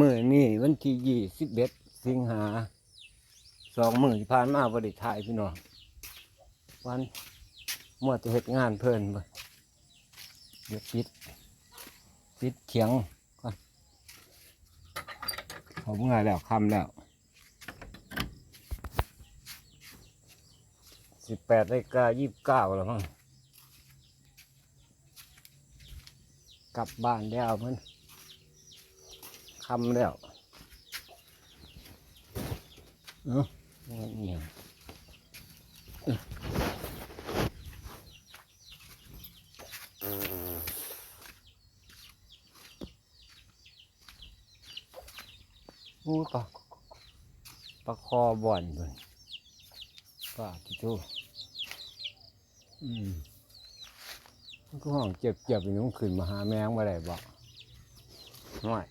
มื่อนี่วันที่ยี่สิบเอ็ดสิงหาสองมื่อที่ผ่านมาบริถ่ายพี่น้องวันมัวจะเหตุงานเพลินบ่เดี๋ยวปิดปิดเขียงก่อนผมงานแล้วคำแล้วสิบแปดนาฬิกายี่สิบเก้าแล้วมั้งกลับบ้านแล้วมัน คำแล้วเนาะเงียบอู้ปลาปลาคอบ่อนเลยปลาที่ทูอืมก็ห้องเจ็บๆอยู่น้องขึ้นมาหาแมงมาได้บอกน้อย